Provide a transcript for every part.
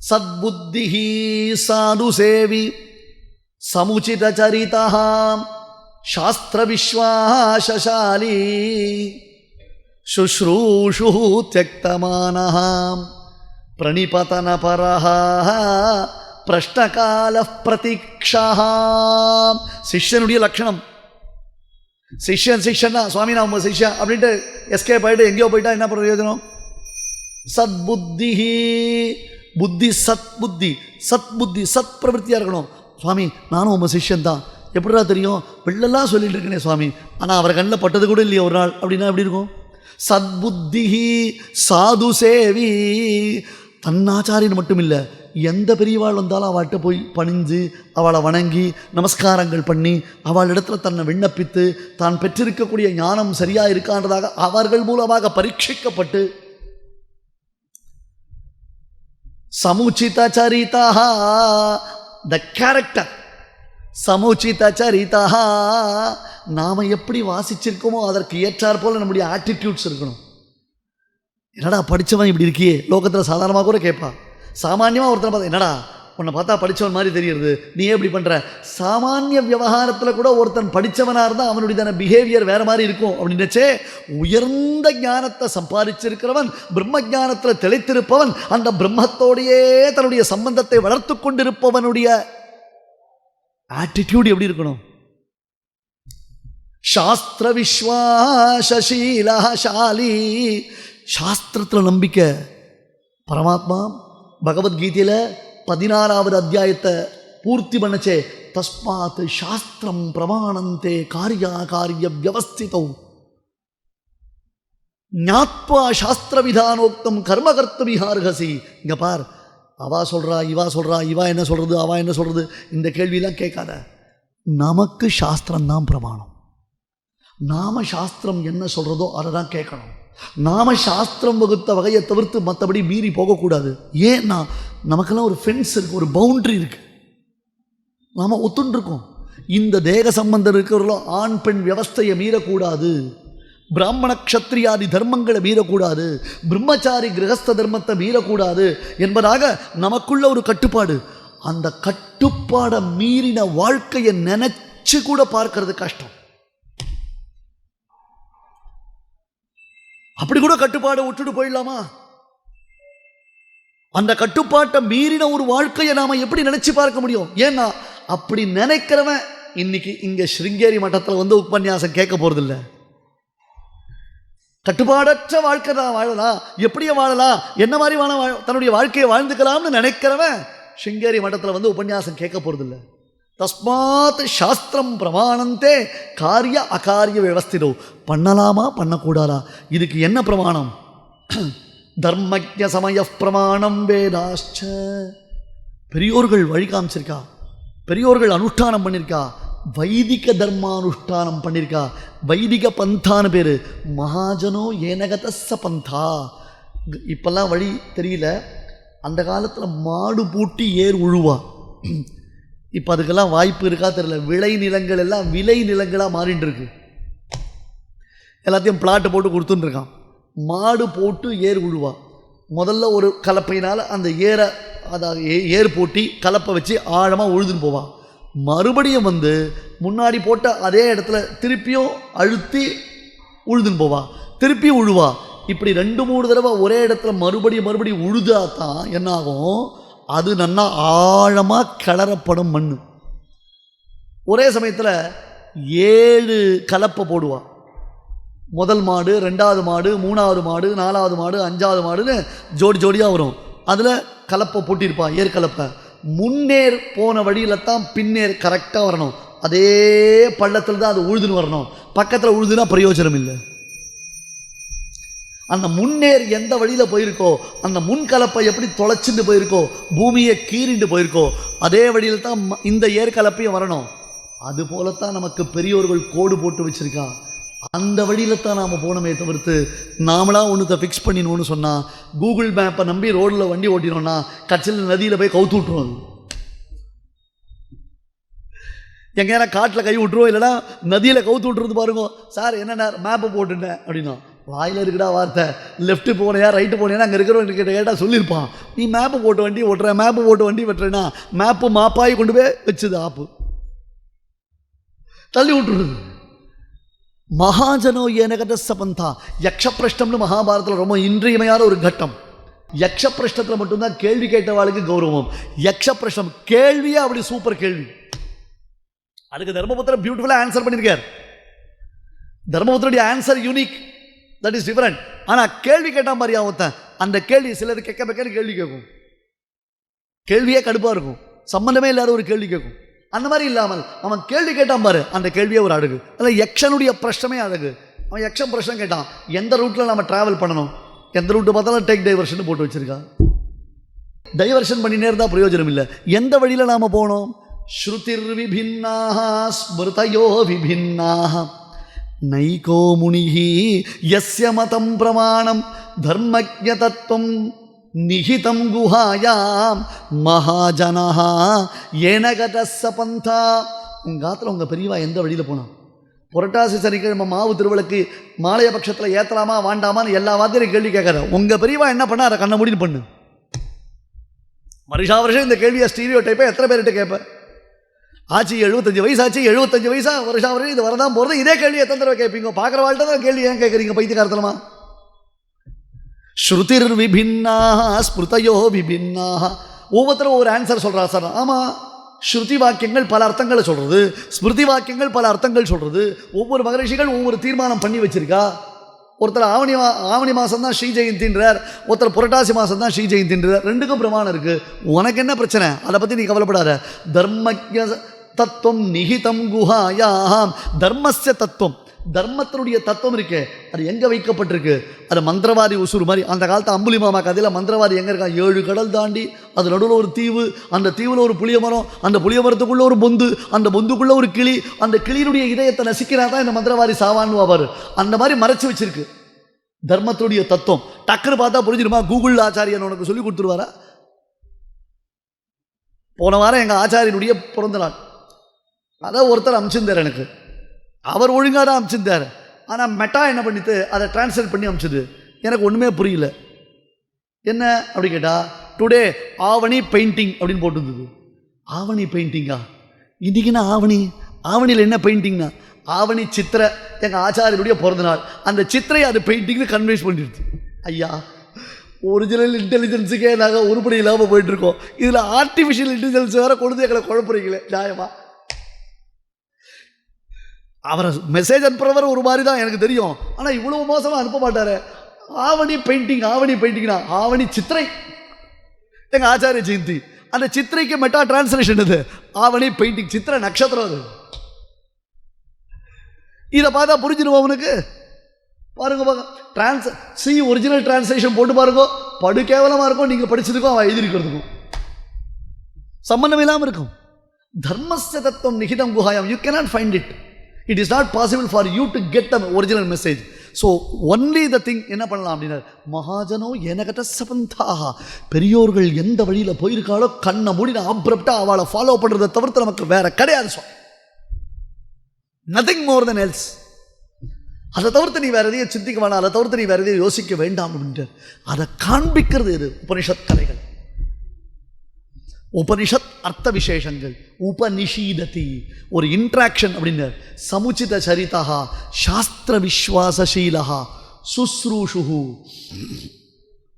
சத்புத்திஹி சாது சேவி சமுச்சிதச்சரிதாம் சாஸ்திரவிஸ்வாசசாலி சுஷ்ரூஷு தியக்தமானஹாம் பிரணிபதனபரஹா பிரஷ்னகால பிரதீக்ஷாம் சிஷ்யனுடைய லட்சணம் சிஷ்யன் சிஷ்யன் தான் சுவாமி நான் உங்கள் சிஷ்யன் அப்படின்ட்டு எஸ்கேப் ஆகிட்டு எங்கேயோ போயிட்டா என்ன பிரயோஜனம் சத்புத்திஹி புத்தி சத் புத்தி சத் புத்தி சத் பிரவருத்தியாக இருக்கணும். சுவாமி நானும் உங்கள் சிஷ்யன் தான். எப்படிடா தெரியும்? வெள்ளெல்லாம் சொல்லிட்டு இருக்கனே சுவாமி. ஆனால் அவர் கண்ணில் பட்டது கூட இல்லையே ஒரு நாள். அப்படின்னா எப்படி இருக்கும்? சத்புத்தி சாது சேவி. தன்னாச்சாரியன் மட்டும் இல்லை எந்த பெரியவாள் வந்தாலும் அவள்கிட்ட போய் பணிஞ்சு அவளை வணங்கி நமஸ்காரங்கள் பண்ணி அவள் இடத்துல தன்னை விண்ணப்பித்து தான் பெற்றிருக்கக்கூடிய ஞானம் சரியாக இருக்கான்றதாக அவர்கள் மூலமாக பரீட்சிக்கப்பட்டு சமுச்சித சரிதா த கேரக்டர் சமுச்சித சரிதா நாம் எப்படி வாசிச்சிருக்கோமோ அதற்கு ஏற்றார் போல் நம்முடைய ஆட்டிடியூட்ஸ் இருக்கணும். என்னடா படித்தவன் இப்படி இருக்கியே? லோகத்தில் சாதாரணமாக கூட கேட்பா சாமானியமாக ஒருத்தனை பார்த்தா என்னடா உன்னை பார்த்தா படித்தவன் மாதிரி தெரியுது நீ எப்படி இப்படி பண்ணுற சாமானிய விவகாரத்தில் கூட ஒருத்தன் படித்தவனாக இருந்தால் அவனுடைய பிஹேவியர் வேறு மாதிரி இருக்கும். அப்படின்னச்சே உயர்ந்த ஞானத்தை சம்பாதிச்சிருக்கிறவன் பிரம்ம ஞானத்தில் தெளித்திருப்பவன் அந்த பிரம்மத்தோடையே தன்னுடைய சம்பந்தத்தை வளர்த்து கொண்டிருப்பவனுடைய ஆட்டிடியூட் எப்படி இருக்கணும்? சாஸ்திர விஸ்வாசீலாசாலி சாஸ்திரத்தில் நம்பிக்கை. பரமாத்மா பகவத்கீதையில் பதினாறாவது அத்தியாயத்தை பூர்த்தி பண்ணச்சே. தஸ்மாத் சாஸ்திரம் பிரமாணந்தே காரியா காரிய வியவஸ்திதௌ. ஞாத்வா சாஸ்திர விதானோக்தம் கர்மகர்த்த விஹார்கசி இங்கே பார் அவா சொல்கிறா இவா சொல்கிறா இவா என்ன சொல்கிறது அவா என்ன சொல்கிறது இந்த கேள்வியெல்லாம் கேட்காத. நமக்கு சாஸ்திரம்தான் பிரமாணம். நாம சாஸ்திரம் என்ன சொல்கிறதோ அதை தான் கேட்கணும். நாம சாஸ்திரம் வகுத்த வகையை தவிர்த்து மற்றபடி மீறி போகக்கூடாது. ஏன்னா நமக்கெல்லாம் ஒரு ஃபென்ஸ் இருக்குது ஒரு பவுண்ட்ரி இருக்குது நாம் ஒத்துண்டிருக்கோம். இந்த தேக சம்பந்தம் இருக்கிறவர்களோ ஆண் பெண் வியவஸ்தையை மீறக்கூடாது. பிராமண க்ஷத்ரியாதி தர்மங்களை மீறக்கூடாது. பிரம்மச்சாரி கிரகஸ்த தர்மத்தை மீறக்கூடாது என்பதாக நமக்குள்ள ஒரு கட்டுப்பாடு. அந்த கட்டுப்பாடை மீறின வாழ்க்கையை நினைச்சு கூட பார்க்கறது கஷ்டம். அப்படி கூட கட்டுப்பாடை விட்டுட்டு போயிடலாமா? அந்த கட்டுப்பாட்டை மீறின ஒரு வாழ்க்கையை நாம் எப்படி நினைச்சு பார்க்க முடியும்? ஏன்னா அப்படி நினைக்கிறவன் இன்னைக்கு இங்கே ஸ்ருங்கேரி மட்டத்தில் வந்து உபன்யாசம் கேட்க போகிறதில்ல கட்டுப்பாடற்ற வாழ்க்கை தான் வாழலாம். எப்படியே வாழலாம்? என்ன மாதிரி வாழ வாழ்- தன்னுடைய வாழ்க்கையை வாழ்ந்துக்கலாம்னு நினைக்கிறவன் ஸ்ருங்கேரி மட்டத்தில் வந்து உபன்யாசம் கேட்க போகிறதில்ல தஸ்மாத் சாஸ்திரம் பிரமாணந்தே காரிய அகாரிய விவஸ்திரோ பண்ணலாமா? பண்ணக்கூடாதா? இதுக்கு என்ன பிரமாணம்? தர்மஜ சமய பிரமாணம் வேதாச்ச பெரியோர்கள் வழி காமிச்சிருக்கா பெரியோர்கள் அனுஷ்டானம் பண்ணியிருக்கா வைதிக தர்மானுஷ்டானம் பண்ணியிருக்கா வைதிக பந்தான்னு பேர். மகாஜனோ ஏனகதச பந்தா. இப்போல்லாம் வழி தெரியல. அந்த காலத்தில் மாடு பூட்டி ஏர் உழுவா. இப்போ அதுக்கெல்லாம் வாய்ப்பு இருக்கா தெரியல. விளை நிலங்கள் எல்லாம் விளை நிலங்களாக மாறிட்டு இருக்கு எல்லாத்தையும் பிளாட்டு போட்டு கொடுத்துட்டுருக்கான் மாடு போட்டு ஏர் உழுவா. முதல்ல ஒரு கலப்பையினால் அந்த ஏரை அதாவது ஏ- ஏர் போட்டி கலப்பை வச்சு ஆழமாக உழுதுன்னு போவான் மறுபடியும் வந்து முன்னாடி போட்ட அதே இடத்துல திருப்பியும் அழுத்தி உழுதுன்னு போவா. திருப்பி உழுவா. இப்படி ரெண்டு மூணு தடவை ஒரே இடத்துல மறுபடியும் மறுபடியும் உழுதா தான் என்னாகும்? அது நல்லா ஆழமாக கிளறப்படும் மண் ஒரே சமயத்தில் ஏழு கலப்பை போடுவான் முதல் மாடு ரெண்டாவது மாடு மூணாவது மாடு நாலாவது மாடு அஞ்சாவது மாடுன்னு ஜோடி ஜோடியாக வரும். அதில் கலப்பை போட்டிருப்பான் ஏற்கலப்பை. முன்னேர் போன வழியில் தான் பின்னேர் கரெக்டாக வரணும். அதே பள்ளத்தில் தான் அது உழுதுன்னு வரணும். பக்கத்தில் உழுதுனா பிரயோஜனம் இல்லை. அந்த முன்னேர் எந்த வழியில் போயிருக்கோ அந்த முன்கலப்பை எப்படி தொலைச்சிட்டு போயிருக்கோ பூமியை கீறிண்டு போயிருக்கோ அதே வழியில் தான் இந்த ஏர் கலப்பையும் வரணும். அது போலத்தான் நமக்கு பெரியோர்கள் கோடு போட்டு வச்சுருக்கான். அந்த வழியில் தான் நாம் போனோமே தவிர்த்து நாமளாக ஒன்றுத்தை ஃபிக்ஸ் பண்ணினோன்னு சொன்னால் கூகுள் மேப்பை நம்பி ரோட்டில் வண்டி ஓட்டினோன்னா கட்சியில் நதியில் போய் கவுத்து விட்ருவோம் அது. எங்கேயா காட்டில் கை விட்டுருவோம் இல்லைன்னா நதியில் கவுத்து விட்டுறது பாருங்க சார் என்னண்ணா மேப்பை போட்டுட்டேன் அப்படின்னா வாயில் இருக்குடா வார்த்தை லெஃப்ட்டு போனையா ரைட்டு போனியா அங்கே இருக்கிறவங்க கிட்ட கேட்டால் சொல்லியிருப்பான். நீ மேப்பு போட்டு வண்டி ஓட்டுற மேப்பு போட்டு வண்டி வெட்டுறேன்னா மேப்பு மாப்பாகி கொண்டு போய் வச்சுது ஆப்பு. தள்ளி விட்டுருது. மகாஜனோ ஏனகத சபந்தா. யக்ஷப்பிரஷ்டம்னு மகாபாரதத்தில் ரொம்ப இன்றியமையான ஒரு கட்டம். யக்ஷப்பிரஷ்டத்தில் மட்டும்தான் கேள்வி கேட்டவாளுக்கு கௌரவம். யக்ஷப்பிரஷ்டம் கேள்வியே அப்படி சூப்பர் கேள்வி. அதுக்கு தர்மபுத்திரம் பியூட்டிஃபுல்லாக ஆன்சர் பண்ணியிருக்கார். தர்மபுத்திரனுடைய answer unique that is different ஆனால் கேள்வி கேட்டால் மாதிரி ஒருத்தன். அந்த கேள்வி சிலர் கேட்க வைக்கிற கேள்வி கேட்கும். கேள்வியே கடுப்பாக இருக்கும். சம்மந்தமே இல்லாத ஒரு கேள்வி கேட்கும். அந்த மாதிரி இல்லாமல் அவன் கேள்வி கேட்டான் பாரு. அந்த கேள்வியே ஒரு அழகு அதில் யக்ஷனுடைய பிரஷ்னமே அழகு அவன் யக்ஷன் பிரஷ்னம் கேட்டான். எந்த ரூட்டில் நம்ம ட்ராவல் பண்ணணும்? எந்த ரூட்டு பார்த்தாலும் டேக் டைவர்ஷன் போட்டு வச்சுருக்கான் டைவர்ஷன் பண்ணினே இருந்தால் பிரயோஜனம் இல்லை. எந்த வழியில் நாம் போகணும் ஸ்ருதிர் விபின்னாக ஸ்மிருதயோ விபின்னாக நைகோ முனிகி யஸ்ய மதம் பிரமாணம் தர்மஜ தத்துவம் நிஹிதம் குஹாயாம் மகாஜனா எனகதச சபந்தா உங்கள் காத்தில் உங்கள் பெரியவா எந்த வழியில் போனான் புரட்டாசி சனிக்கிழமை மாவு திருவிளக்கு மாலைய பட்சத்தில் ஏற்றலாமா வாண்டாமான்னு எல்லா வாத்தியும் கேள்வி கேட்காத. உங்கள் பெரியவா என்ன பண்ண அதை கண்ண முடின்னு பண்ணு. வருஷா வருஷம் இந்த கேள்வியை ஸ்டீரியோ டைப்பை எத்தனை பேர்கிட்ட கேட்பேன் ஆச்சு எழுபத்தஞ்சு வயசு ஆச்சு எழுபத்தஞ்சு வயசா வருஷா வருஷம் இது வரதான் போகிறது இதே கேள்வி எத்தனை தடவை கேட்பீங்க? பார்க்குற வாழ்க்கை தான் கேள்வி ஏன் கேட்குறீங்க பைத்தியகாரத்தனமா ஸ்ருதிர் விபின்னாக ஸ்மிருதையோ விபின்னாக ஒவ்வொருத்தரும் ஒவ்வொரு ஆன்சர் சொல்கிறா சார். ஆமாம் ஸ்ருதி வாக்கியங்கள் பல அர்த்தங்களை சொல்கிறது ஸ்மிருதி வாக்கியங்கள் பல அர்த்தங்கள் சொல்கிறது ஒவ்வொரு மகரிஷிகள் ஒவ்வொரு தீர்மானம் பண்ணி வச்சிருக்கா. ஒருத்தர் ஆவணி மா ஆவணி மாதம் தான் ஸ்ரீ ஜெயந்தின்றார். ஒருத்தர் புரட்டாசி மாதம் தான் ஸ்ரீ ஜெயந்தின்றார். ரெண்டுக்கும் பிரமாணம் இருக்குது உனக்கு என்ன பிரச்சனை? அதை பற்றி நீ கவலைப்படாத. தர்மஜ தத்துவம் நிகிதம் குஹாயாம் தர்மஸ்ய தத்துவம். தர்மத்தினுடைய தத்துவம் இருக்கே. அது எங்கே வைக்கப்பட்டிருக்கு? அது மந்திரவாதி உசூர் மாதிரி. அந்த காலத்து அம்புலி மாமா கதையில் மந்திரவாதி எங்கே இருக்கான்? ஏழு கடல் தாண்டி அது நடுவில் ஒரு தீவு அந்த தீவில் ஒரு புளிய மரம் அந்த புளிய மரத்துக்குள்ளே ஒரு பொந்து அந்த பொந்துக்குள்ளே ஒரு கிளி அந்த கிளியினுடைய இதயத்தை நசிக்கிறா தான் இந்த மந்திரவாதி சாவான்னு வாபாரு. அந்த மாதிரி மறைச்சு வச்சிருக்கு. தர்மத்தினுடைய தத்துவம். டக்குன்னு பார்த்தா புரிஞ்சிருமா? கூகுள் ஆச்சாரியன் உனக்கு சொல்லி கொடுத்துருவாரா? போன வாரம் எங்கள் ஆச்சாரியனுடைய பிறந்த நாள். அதை ஒருத்தர் அனுப்பிச்சிருந்தார் எனக்கு. அவர் ஒழுங்காக தான் அமிச்சிருந்தார். ஆனால் மெட்டா என்ன பண்ணிட்டு அதை டிரான்ஸ்லேட் பண்ணி அனுப்பிச்சது எனக்கு ஒன்றுமே புரியல. என்ன அப்படி கேட்டால் டுடே ஆவணி பெயிண்டிங் அப்படின்னு போட்டுருந்தது. ஆவணி பெயிண்டிங்கா இன்றைக்கினா ஆவணி? ஆவணியில் என்ன பெயிண்டிங்னா ஆவணி சித்திரை. எங்கள் ஆச்சாரியனுடைய பிறந்த நாள் அந்த சித்திரை அது பெயிண்டிங்னு கன்வின்ஸ் பண்ணிடுது ஐயா ஒரிஜினல் இன்டெலிஜென்ஸுக்கே நாங்கள் உருப்படி இல்லாமல் போயிட்டுருக்கோம் இதில் ஆர்டிஃபிஷியல் இன்டெலிஜென்ஸ் வேறு கொண்டு எங்களை குழப்புறீங்களே நியாயமா? அவரை மெசேஜ் அனுப்புகிறவர் ஒரு மாதிரி தான் எனக்கு தெரியும். ஆனால் இவ்வளோ மோசமாக அனுப்ப மாட்டார். ஆவணி பெயிண்டிங் ஆவணி பெயிண்டிங்னா ஆவணி சித்திரை. எங்கள் ஆச்சாரிய ஜெயந்தி அந்த சித்திரைக்கு மெட்டா டிரான்ஸ்லேஷன் இது ஆவணி பெயிண்டிங் சித்திரை நட்சத்திரம் அது. இதை பார்த்தா புரிஞ்சிருவோம் அவனுக்கு பாருங்க பாருங்க. டிரான்ஸ் சி ஒரிஜினல் டிரான்ஸ்லேஷன் போட்டு பாருங்க. படு கேவலமாக இருக்கும். நீங்கள் படிச்சதுக்கும் அவன் எழுதிருக்கிறதுக்கும் சம்பந்தம் இல்லாமல் இருக்கும். தர்மஸ்ய தத்துவம் நிகிதம் குஹாயம். You cannot find it it is not possible for you to get the original message so only the thing என்ன பண்ணலாம் அப்படின்னா மகாஜனோ எனக்கிட்ட சபந்தாக பெரியோர்கள் எந்த வழியில் போயிருக்காளோ கண்ணை மூடி நான் அப்ரப்டாக அவளை ஃபாலோ பண்ணுறதை தவிர்த்து நமக்கு வேற கிடையாது so nothing more than else அதை தவிர்த்து நீ வேற எதையும் சிந்திக்க வேணாம். அதை தவிர்த்து நீ வேற எதையும் யோசிக்க வேண்டாம் அப்படின்ட்டு. அதை காண்பிக்கிறது இது உபனிஷத் கலைகள் உபனிஷத் அர்த்த விசேஷங்கள் உபனிஷீததி ஒரு இன்ட்ராக்ஷன் அப்படின்னு. சமுச்சித சரிதா சாஸ்திர விஸ்வாசீலா சுஸ்ரூஷு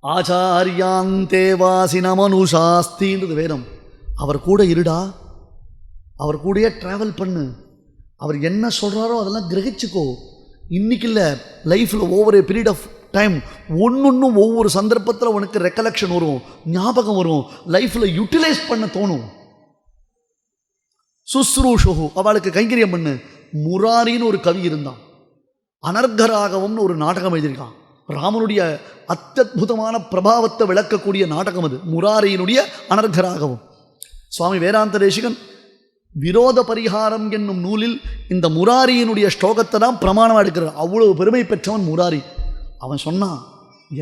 ஆச்சாரியாந்தே வாசினமனுசாஸ்தின்றது வேதம். அவர் கூட இருடா? அவர் கூடயே ட்ராவல் பண்ணு. அவர் என்ன சொல்கிறாரோ அதெல்லாம் கிரகிச்சுக்கோ. இன்னைக்கு இல்லை லைஃப்பில் ஏ பீரியட் ஆஃப் டைம் ஒன்னொன்றும் ஒவ்வொரு சந்தர்ப்பத்தில் உனக்கு ரெக்கலெக்ஷன் வரும் ஞாபகம் வரும் லைஃப்பில் யூட்டிலைஸ் பண்ண தோணும். சுஸ்ரூஷு அவளுக்கு கைங்கரியம் பண்ணு. முராரின்னு ஒரு கவி இருந்தான். அனர்கராகவம்னு ஒரு நாடகம் எழுதியிருக்கான். ராமனுடைய அத்தியுதமான பிரபாவத்தை விளக்கக்கூடிய நாடகம் அது. முராரியினுடைய அனர்கராகவும். சுவாமி வேதாந்த தேசிகன் விரோத பரிகாரம் என்னும் நூலில் இந்த முராரியினுடைய ஸ்லோகத்தை தான் பிரமாணமாக எடுக்கிறார். அவ்வளவு பெருமை பெற்றவன் முராரி. அவன் சொன்னான்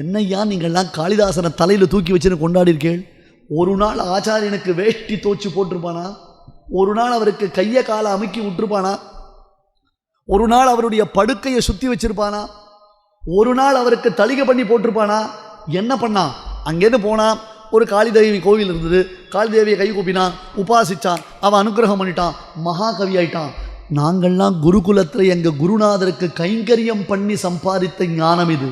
என்னையா நீங்கள்லாம் காளிதாசனை தலையில் தூக்கி வச்சுன்னு கொண்டாடிருக்கேள் ஒரு நாள் ஆச்சாரியனுக்கு வேஷ்டி தோச்சு போட்டிருப்பானா? ஒரு நாள் அவருக்கு கையை காலை அமுக்கி விட்டுருப்பானா? ஒரு நாள் அவருடைய படுக்கையை சுற்றி வச்சிருப்பானா? ஒரு நாள் அவருக்கு தளிகை பண்ணி போட்டிருப்பானா? என்ன பண்ணான் அங்கேருந்து போனான் ஒரு காளிதேவி கோவில் இருந்தது. காளிதேவியை கை கூப்பினான் உபாசிச்சான் அவன் அனுக்கிரகம் பண்ணிட்டான் மகாகவி ஆயிட்டான். நாங்கள்லாம் குருகுலத்தில் எங்கள் குருநாதருக்கு கைங்கரியம் பண்ணி சம்பாதித்த ஞானம் இது.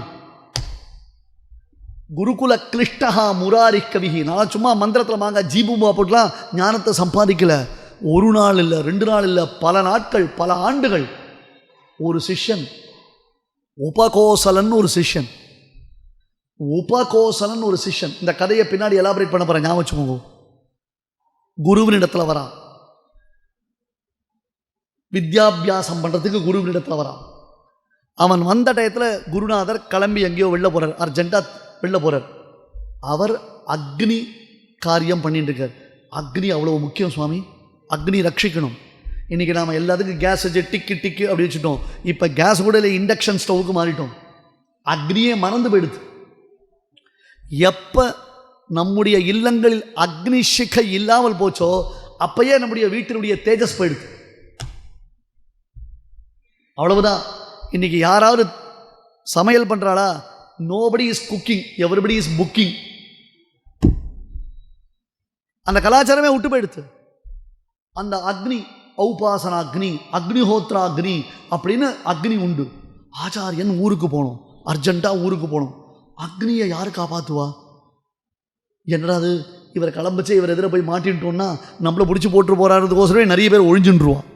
குருகுல கிளிஷ்டகா முராரி கவிகி நான் சும்மா மந்திரத்தில் வாங்க ஜீபுபா போட்டுலாம் ஞானத்தை சம்பாதிக்கல. ஒரு நாள் இல்லை ரெண்டு நாள் இல்லை பல நாட்கள் பல ஆண்டுகள். ஒரு சிஷ்யன் உபகோசலன் ஒரு சிஷ்யன். உபகோசலன் ஒரு சிஷ்யன். இந்த கதையை பின்னாடி எலாபரேட் பண்ண போகிறேன் ஞாபகம் வச்சுக்கோங்க. குருவின் இடத்துல வரான் வித்யாபியாசம் பண்ணுறதுக்கு குருவினிடத்தில் வரான். அவன் வந்த டயத்தில் குருநாதர் கிளம்பி எங்கேயோ வெளில போகிறார் அர்ஜென்ட்டாக வெளில போகிறார் அவர் அக்னி காரியம் பண்ணிட்டு இருக்கார். அக்னி அவ்வளோ முக்கியம் சுவாமி. அக்னி ரட்சிக்கணும். இன்றைக்கி நாம் எல்லாத்துக்கும் கேஸ் வச்சு டிக்கு டிக்கு அப்படி வச்சுட்டோம். இப்போ கேஸ் கூட இல்லை இண்டக்ஷன் ஸ்டவ்வுக்கு மாறிட்டோம். அக்னியே மறந்து போயிடுது. எப்போ நம்முடைய இல்லங்களில் அக்னி சிகை இல்லாமல் போச்சோ அப்பயே நம்முடைய வீட்டினுடைய தேஜஸ் போயிடுது. அவ்வளவுதான். இன்னைக்கு யாராவது சமையல் பண்ணுறாளா nobody is cooking everybody is booking அந்த கலாச்சாரமே விட்டு போயிடுது அந்த அக்னி ஔபாசன அக்னி அக்னிஹோத்ரா அக்னி அப்படின்னு அக்னி உண்டு. ஆச்சாரியன் ஊருக்கு போகணும் அர்ஜென்ட்டாக ஊருக்கு போகணும் அக்னியை யார் காப்பாற்றுவா என்னடா அது? இவர் கிளம்பிச்சு இவர் எதிர போய் மாட்டின்ட்டோன்னா நம்மளை பிடிச்சி போட்டு போகிறாருக்கோசரமே நிறைய பேர் ஒழிஞ்சுட்டுருவான்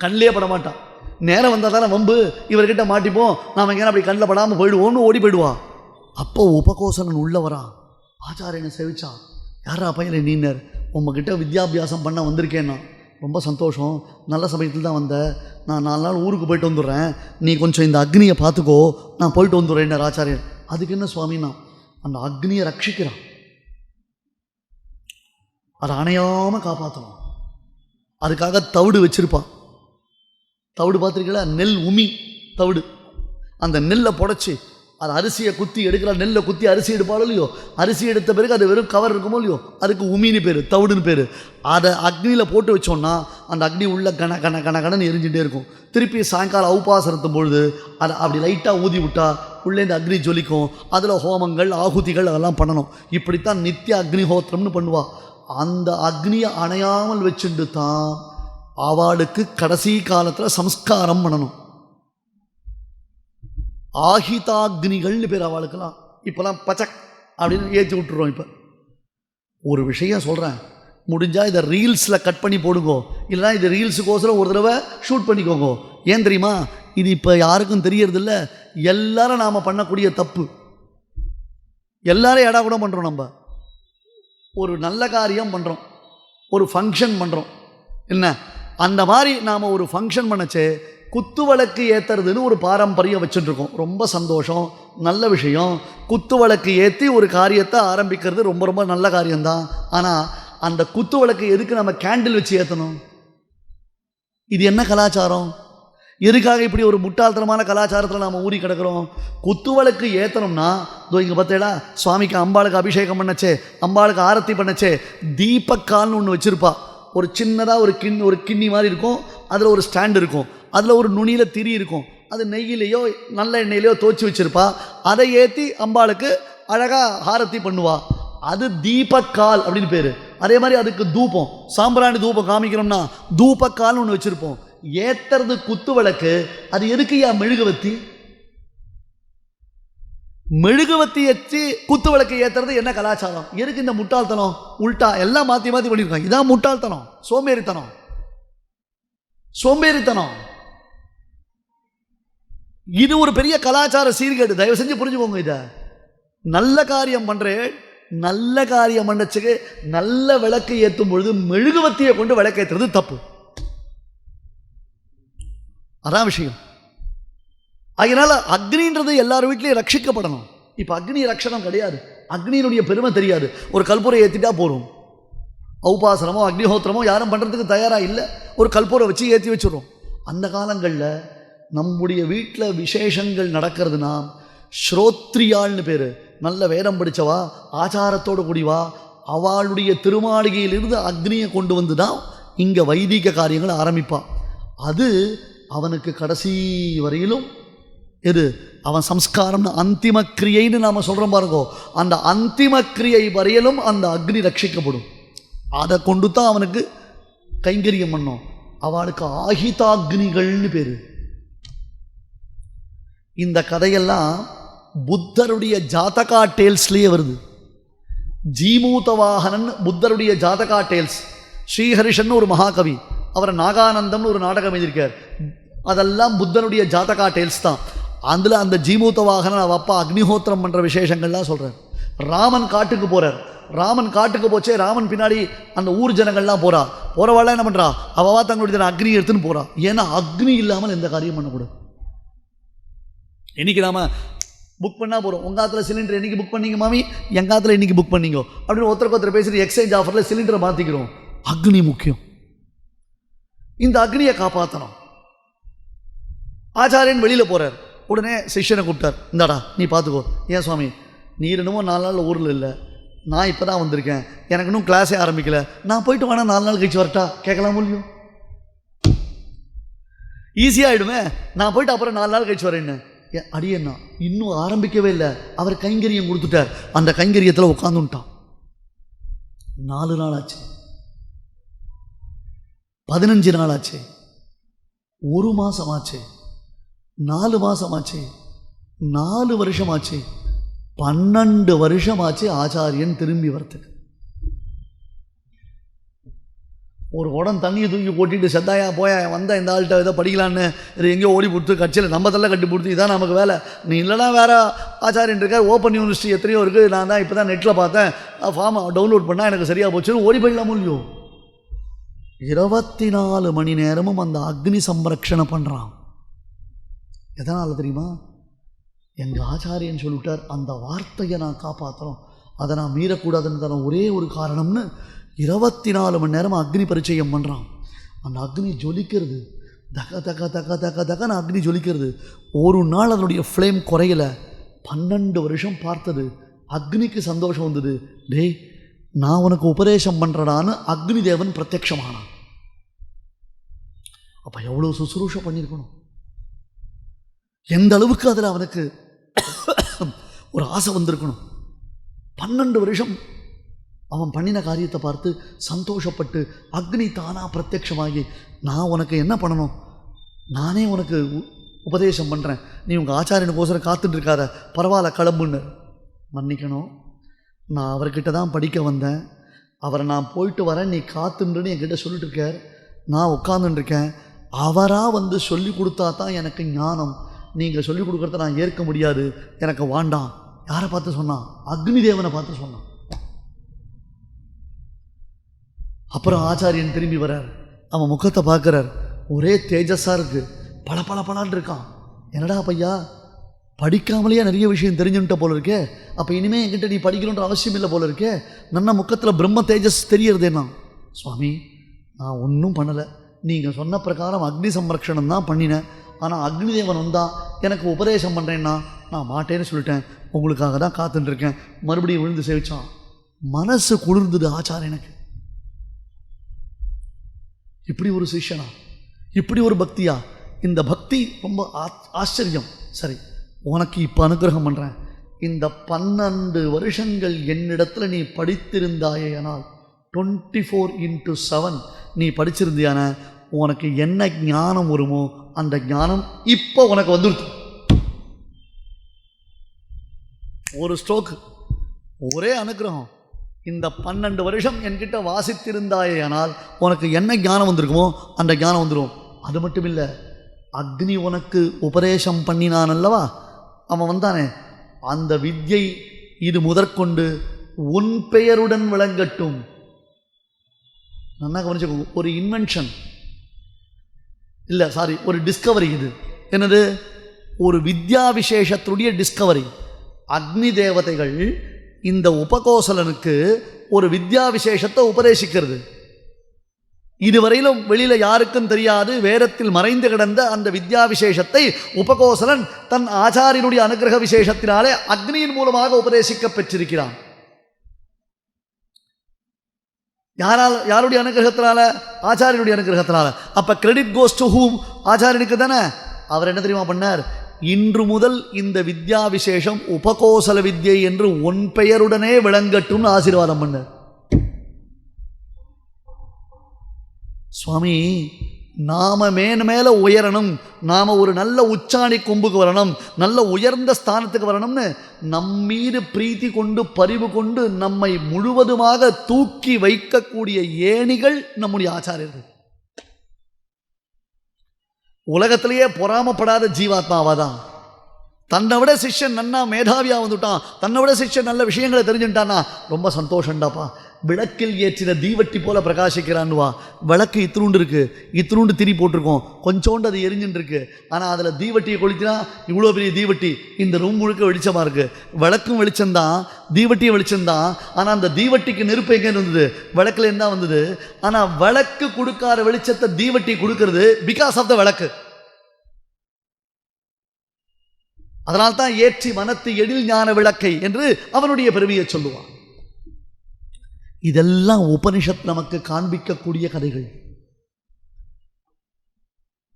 கண்ணிலே பட மாட்டான் நேரம் வந்தால் தானே வம்பு? இவர்கிட்ட மாட்டிப்போம். நாம் எங்கேனா அப்படி கண்ணில் படாமல் போயிடுவோம்னு ஓடி போயிடுவா அப்போ உபகோசனன் உள்ள வரான் ஆச்சாரியனை சேவிச்சான் யாரா பையனை நீனர் உங்ககிட்ட வித்யாபியாசம் பண்ண வந்திருக்கேன்னா. ரொம்ப சந்தோஷம். நல்ல சமயத்தில் தான் வந்த. நான் நாலு நாள் ஊருக்கு போயிட்டு வந்துடுறேன். நீ கொஞ்சம் இந்த அக்னியை பார்த்துக்கோ. நான் போயிட்டு வந்துடுறேன் ஆச்சாரியன். அதுக்கு என்ன சுவாமின்னா அந்த அக்னியை ரட்சிக்கிறான். அதை அணையாமல் காப்பாற்றணும் அதுக்காக தவிடு வச்சிருப்பான். தவிடு பார்த்துருக்கீங்களா? நெல் உமி தவிடு. அந்த நெல்லை புடைச்சி அது அரிசியை குத்தி எடுக்கிற நெல்லை குத்தி அரிசி எடுப்பாளோ இல்லையோ? அரிசி எடுத்த பிறகு அது வெறும் கவர் இருக்குமோ இல்லையோ? அதுக்கு உமின்னு பேர் தவிடுன்னு பேர். அதை அக்னியில் போட்டு வச்சோன்னா அந்த அக்னி உள்ள கன கன கன கணன்னு எரிஞ்சுட்டே இருக்கும். திருப்பி சாயங்காலம் அவுபாசனத்தும் பொழுது அதை அப்படி லைட்டாக ஊதி விட்டா உள்ளே இந்த அக்னி ஜொலிக்கும். அதில் ஹோமங்கள் ஆகுதிகள் அதெல்லாம் பண்ணணும். இப்படித்தான் நித்திய அக்னிஹோத்திரம்னு பண்ணுவாள் அந்த அக்னியை அணையாமல் வச்சுட்டு தான் அவளுக்கு கடைசி காலத்தில் சம்ஸ்காரம் பண்ணணும். ஆஹிதாக்னிகள்னு பேர் அவளுக்கெல்லாம் இப்போலாம் பச்சக் அப்படின்னு ஏற்றி விட்டுருவோம் இப்போ. ஒரு விஷயம் சொல்கிறேன் முடிஞ்சால் இதை ரீல்ஸில் கட் பண்ணி போடுங்கோ. இல்லைனா இது ரீல்ஸுக்கோசரம் ஒரு தடவை ஷூட் பண்ணிக்கோங்க. ஏன் தெரியுமா? இது இப்போ யாருக்கும் தெரியறதில்ல. எல்லாரும் நாம் பண்ணக்கூடிய தப்பு. எல்லாரும் எடா கூட பண்ணுறோம் நம்ம. ஒரு நல்ல காரியம் பண்ணுறோம் ஒரு ஃபங்க்ஷன் பண்ணுறோம் என்ன? அந்த மாதிரி நாம் ஒரு ஃபங்க்ஷன் பண்ணச்சே குத்து விளக்கு ஏற்றுறதுன்னு ஒரு பாரம்பரியம் வச்சுட்டுருக்கோம். ரொம்ப சந்தோஷம் நல்ல விஷயம். குத்து விளக்கு ஏற்றி ஒரு காரியத்தை ஆரம்பிக்கிறது ரொம்ப ரொம்ப நல்ல காரியம்தான். ஆனால் அந்த குத்து விளக்கு எதுக்கு நம்ம கேண்டில் வச்சு ஏற்றணும் இது என்ன கலாச்சாரம்? எதுக்காக இப்படி ஒரு முட்டாள்தனமான கலாச்சாரத்தில் நாம் ஊறி கிடக்கிறோம்? குத்து விளக்கு ஏற்றணும்னா இதோ இங்கே பார்த்தேடா சுவாமிக்கு அம்பாளுக்கு அபிஷேகம் பண்ணச்சே அம்பாளுக்கு ஆரத்தி பண்ணச்சே தீபக்கால்னு ஒன்று வச்சுருப்பா. ஒரு சின்னதாக ஒரு கிண் ஒரு கிண்ணி மாதிரி இருக்கும். அதில் ஒரு ஸ்டாண்ட் இருக்கும். அதில் ஒரு நுனியில் திரி இருக்கும். அது நெய்யிலேயோ நல்ல எண்ணெயிலையோ தோச்சி வச்சுருப்பா. அதை ஏற்றி அம்பாளுக்கு அழகாக ஆரத்தி பண்ணுவா. அது தீபக்கால் அப்படின்னு பேர். அதே மாதிரி அதுக்கு தூபம். சாம்பிராணி தூபம் காமிக்கிறோம்னா தூபக்கால்னு ஒன்று வச்சுருப்போம். ஏத்துறது குத்து விளக்கு. அது எதுக்கு ஏன் மெழுகுவத்தி? மெழுகுவத்தி வச்சு குத்து விளக்கு ஏத்துறது என்ன கலாச்சாரம்? எதுக்கு இந்த முட்டாள்தனம்? உல்டா எல்லாம் மாற்றி மாற்றி பண்ணியிருக்காங்க இதான் முட்டாள்தனம். சோம்பேறித்தனம். சோம்பேறித்தனம். இது ஒரு பெரிய கலாச்சார சீர்கேடு. தயவு செஞ்சு புரிஞ்சுக்கோங்க இதை. நல்ல காரியம் பண்ணுறேன் நல்ல காரியம் பண்ணச்சுக்கு நல்ல விளக்கு ஏற்றும் பொழுது மெழுகுவத்தியை கொண்டு விளக்கேற்றுறது தப்பு. அதான் விஷயம். அதனால் அக்னின்றது எல்லார் வீட்லேயும் ரட்சிக்கப்படணும். இப்போ அக்னி ரட்சணம் கிடையாது. அக்னியினுடைய பெருமை தெரியாது. ஒரு கல்பூரை ஏற்றிட்டா போகிறோம் ஔபாசனமோ அக்னிஹோத்திரமோ யாரும் பண்ணுறதுக்கு தயாராக இல்லை. ஒரு கல்பூரை வச்சு ஏற்றி வச்சுடுறோம். அந்த காலங்களில் நம்முடைய வீட்டில் விசேஷங்கள் நடக்கிறதுனா ஸ்ரோத்ரியாள்னு பேர். நல்ல வேதம் படித்தவா ஆச்சாரத்தோடு கூடிவா அவளுடைய திருமாளிகையிலிருந்து அக்னியை கொண்டு வந்து தான் இங்கே வைதிக காரியங்களை ஆரம்பிப்பாள் அது அவனுக்கு கடைசி வரையிலும் எது? அவன் சம்ஸ்காரம்னு அந்திம கிரியைன்னு நாம் சொல்கிறோம் பாருங்கோ. அந்த அந்திம கிரியை வரையிலும் அந்த அக்னி ரட்சிக்கப்படும். அதை கொண்டு தான் அவனுக்கு கைங்கரியம் பண்ணோம். அவளுக்கு ஆகிதாக்னிகள்னு பேர். இந்த கதையெல்லாம் புத்தருடைய ஜாதகா டேல்ஸ்லேயே வருது. ஜீமூதவாகனன் புத்தருடைய ஜாதகா டேல்ஸ். ஸ்ரீஹரிஷன் ஒரு மகாகவி. அவர் நாகானந்தம்னு ஒரு நாடகம் எழுதியிருக்கார். அதெல்லாம் புத்தனுடைய ஜாதகா டேல்ஸ் தான். அதில் அந்த ஜீமூத்த வாகனம் அப்பா அக்னிஹோத்திரம் பண்ணுற விசேஷங்கள்லாம் சொல்கிறார் ராமன் காட்டுக்கு போகிறார் ராமன் காட்டுக்கு போச்சே ராமன் பின்னாடி அந்த ஊர் ஜனங்கள்லாம் போகிறா போகிறவாள் என்ன பண்ணுறா அவவா தங்களுடைய அக்னி எடுத்துன்னு போறா. ஏன்னா அக்னி இல்லாமல் எந்த காரியம் பண்ணக்கூடாது இன்றைக்கி நாம் புக் பண்ணால் போகிறோம் உங்கள் காலத்தில் சிலிண்டர் என்னைக்கு புக் பண்ணிங்க மாமி? எங்கள் காலத்தில் புக் பண்ணிங்க? அப்படின்னு ஒருத்தருக்கு ஒருத்தர் பேசிட்டு எக்ஸ்சேஞ்ச் ஆஃபரில் சிலிண்டரை மாற்றிக்கிறோம் அக்னி முக்கியம். இந்த அக்னியை காப்பாற்றணும் ஆச்சாரியன் வெளியில் போகிறார் உடனே சிஷ்யனை கூப்பிட்டார் இந்தாடா நீ பார்த்துக்கோ. ஏன் சுவாமி? நீ என்னமோ நாலு நாள் ஊரில் இல்லை. நான் இப்போ தான் வந்திருக்கேன். எனக்கு இன்னும் கிளாஸே ஆரம்பிக்கல. நான் போயிட்டு வேணா நாலு நாள் கழிச்சு வரட்டா? கேட்கலாம் முடியும் ஈஸியாகிடுமே நான் போயிட்டு அப்புறம் நாலு நாள் கழிச்சு வரேன்னு. ஏன் அடியண்ணா இன்னும் ஆரம்பிக்கவே இல்லை. அவர் கைங்கரியம் கொடுத்துட்டார். அந்த கைங்கரியத்தில் உட்காந்துட்டான் நாலு நாள் ஆச்சு. பதினஞ்சு நாள் ஆச்சு. ஒரு மாதம் ஆச்சு. நாலு மாதமாச்சு நாலு வருஷமாச்சு. பன்னெண்டு வருஷமாச்சு ஆச்சாரியன் திரும்பி வரத்துக்கு. ஒரு குடம் தண்ணியை தூக்கி கொட்டிட்டு செத்தாயா போயா வந்தால் இந்த ஆள்கிட்ட ஏதோ படிக்கலான்னு இது எங்கேயோ ஓடி கொடுத்து கட்சியில் நம்ம தள்ள கட்டி கொடுத்து இதான் நமக்கு வேலை. நீ இல்லைனா வேற ஆச்சாரியன் இருக்கார் ஓப்பன் யூனிவர்சிட்டி எத்தனையோ இருக்குது நான் தான் இப்போ தான் நெட்டில் பார்த்தேன். ஃபார்ம் டவுன்லோட் பண்ணால் எனக்கு சரியாக போச்சுன்னு ஓடி போயிடலாமோ இல்லையோ? இருபத்தி நாலு மணி நேரமும் அந்த அக்னி சம்ரக்ஷணை பண்ணுறான் எதனால் தெரியுமா? எங்கள் ஆச்சாரியன் சொல்லிவிட்டார் அந்த வார்த்தையை நான் காப்பாற்றணும் அதை நான் மீறக்கூடாதுன்னு தர ஒரே ஒரு காரணம்னு இருபத்தி நாலு மணி நேரம் அக்னி பரிச்சயம் பண்ணுறான் அந்த அக்னி ஜொலிக்கிறது. தக தக தக தக தகன்னு அக்னி ஜொலிக்கிறது. ஒரு நாள் அதனுடைய ஃப்ளேம் குறையல. பன்னெண்டு வருஷம் பார்த்தது. அக்னிக்கு சந்தோஷம் வந்தது. டேய் நான் உனக்கு உபதேசம் பண்ணுறடான்னு அக்னி தேவன் பிரத்யக்ஷமானான் அப்போ எவ்வளோ சுசுரூஷம் பண்ணியிருக்கணும்? எந்த அளவுக்கு அதில் அவனுக்கு ஒரு ஆசை வந்திருக்கணும். பன்னெண்டு வருஷம் அவன் பண்ணின காரியத்தை பார்த்து சந்தோஷப்பட்டு அக்னி தானாக பிரத்யக்ஷமாகி நான் உனக்கு என்ன பண்ணணும்? நானே உனக்கு உ- உபதேசம் பண்ணுறேன் நீ உங்கள் ஆச்சாரியனுக்கோசரம் காத்துட்ருக்காத. பரவாயில்ல கிளம்புன்னு. மன்னிக்கணும். நான் அவர்கிட்ட தான் படிக்க வந்தேன். அவரை நான் போயிட்டு வரேன். நீ காத்துன்றன்னு என்கிட்ட சொல்லிட்டு இருக்கார் நான் உட்காந்துட்டுருக்கேன் அவராக வந்து சொல்லி கொடுத்தா தான் எனக்கு ஞானம். நீங்கள் சொல்லிக் கொடுக்குறத நான் ஏற்க முடியாது. எனக்கு வாண்டாம் யாரை பார்த்து சொன்னான்? அக்னி தேவனை பார்த்து சொன்னான். அப்புறம் ஆச்சாரியன் திரும்பி வரார் அவன் முகத்தை பார்க்குறார். ஒரே தேஜஸாக இருக்குது பல பல பலான் இருக்கான். என்னடா பையா? படிக்காமலேயே நிறைய விஷயம் தெரிஞ்சுன்ட்ட போல இருக்கே. அப்போ இனிமேல் என்கிட்ட நீ படிக்கணுன்ற அவசியம் இல்லை போல இருக்கே. நன்ன முக்கத்தில் பிரம்ம தேஜஸ் தெரியறதே நான். சுவாமி நான் ஒன்றும் பண்ணலை. நீங்கள் சொன்ன பிரகாரம் அக்னி சம்ரக்ஷணம் தான் பண்ணினேன். ஆனால் அக்னிதேவன் வந்தால் எனக்கு உபதேசம் பண்ணுறேன்னா நான் மாட்டேன்னு சொல்லிட்டேன். உங்களுக்காக தான் காத்துட்டுருக்கேன் மறுபடியும் விழுந்து சேவிச்சான். மனசு குளிர்ந்தது ஆச்சாரியனுக்கு இப்படி ஒரு சிஷ்யனா? இப்படி ஒரு பக்தியா? இந்த பக்தி ரொம்ப ஆச்சரியம். சரி உனக்கு இப்போ அனுகிரகம் பண்ணுறேன் இந்த பன்னெண்டு வருஷங்கள் என்னிடத்துல நீ படித்திருந்தாயேனால் டுவெண்ட்டி ஃபோர் இன்ட்டு செவன் நீ படிச்சிருந்தியான? உனக்கு என்ன ஞானம் வருமோ அந்த ஞானம் இப்போ உனக்கு வந்துடுச்சு ஒரு ஸ்ட்ரோக்கு ஒரே அனுகிரகம். இந்த பன்னெண்டு வருஷம் என்கிட்ட வாசித்திருந்தாயே ஆனால் உனக்கு என்ன ஞானம் வந்திருக்குமோ அந்த ஞானம் வந்துடும் அது மட்டும் இல்லை அக்னி உனக்கு உபதேசம் பண்ணினான் அல்லவா? அவன் வந்தானே. அந்த வித்யை இது முதற்கொண்டு உன் பெயருடன் விளங்கட்டும். நல்லா கவனிச்சுக்கோ ஒரு இன்வென்ஷன் இல்லை சாரி ஒரு டிஸ்கவரி இது. என்னது? ஒரு வித்யா விசேஷத்துடைய டிஸ்கவரி அக்னி தேவதைகள் இந்த உபகோசலனுக்கு ஒரு வித்யா விசேஷத்தை உபதேசிக்கிறது. இதுவரையிலும் வெளியில் யாருக்கும் தெரியாது வேதத்தில் மறைந்து கிடந்த அந்த வித்யா விசேஷத்தை உபகோசலன் தன் ஆச்சாரியனுடைய அனுகிரக விசேஷத்தினாலே அக்னியின் மூலமாக உபதேசிக்க பெற்றிருக்கிறான். யாரால் யாருடைய அனுகிரகத்தினால? ஆச்சாரியனுடைய அனுகிரகத்தினால. அப்போ கிரெடிட் கோஸ் டு ஹூம் ஆச்சாரியனுக்கு தானே? அவர் என்ன தெரியுமா பண்ணார்? இன்று முதல் இந்த வித்யா விசேஷம் உபகோசல வித்யை என்று உன் பெயருடனே விளங்கட்டும்னு ஆசீர்வாதம் பண்ணார். சுவாமி நாம மேன் மேல உயரணும். நாம ஒரு நல்ல உச்சாணி கொம்புக்கு வரணும். நல்ல உயர்ந்த ஸ்தானத்துக்கு வரணும்னு நம்மீது பிரீத்தி கொண்டு பரிவு கொண்டு நம்மை முழுவதுமாக தூக்கி வைக்கக்கூடிய ஏணிகள் நம்முடைய ஆச்சாரியர்கள். உலகத்திலேயே பொறாமப்படாத ஜீவாத்மாவா தான் தன்னை விட சிஷ்யன் நன்னா மேதாவியா வந்துட்டான். தன்னை விட சிஷ்யன் நல்ல விஷயங்களை தெரிஞ்சுட்டானா ரொம்ப சந்தோஷம்டாப்பா. விளக்கில் ஏற்றின தீவட்டி போல பிரகாசிக்கிறான்னுவா விளக்கு இத்திரூண்டு இருக்கு. இத்திரூண்டு திரி போட்டிருக்கோம். கொஞ்சோண்டு அது எரிஞ்சுட்டு இருக்கு ஆனால் அதில் தீவட்டியை கொளுத்தினா இவ்வளோ பெரிய தீவட்டி இந்த ரூம் முழுக்க வெளிச்சமாக இருக்கு. விளக்கும் வெளிச்சம்தான் தீவட்டியும் வெளிச்சம்தான் ஆனால் அந்த தீவட்டிக்கு நெருப்பு எங்கே இருந்தது? விளக்குல இருந்தா வந்தது. ஆனால் விளக்கு கொடுக்காத வெளிச்சத்தை தீவட்டி கொடுக்கறது பிகாஸ் ஆஃப் த விளக்கு. அதனால்தான் ஏற்றி மனத்து எழில் ஞான விளக்கை என்று அவனுடைய பெருமையை சொல்லுவான். இதெல்லாம் உபனிஷத் நமக்கு காண்பிக்கக்கூடிய கதைகள்.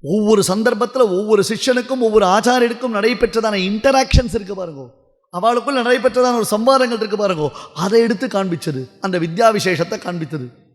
ஒவ்வொரு சந்தர்ப்பத்தில் ஒவ்வொரு சிஷ்யனுக்கும் ஒவ்வொரு ஆச்சாரியனுக்கும் நடைபெற்றதான இன்டராக்ஷன்ஸ் இருக்கு பாருங்க. அவளுக்குள்ள நடைபெற்றதான ஒரு சம்பாதங்கள் இருக்கு பாருங்க. அதை எடுத்து காண்பிச்சது. அந்த வித்யா விசேஷத்தை காண்பித்தது.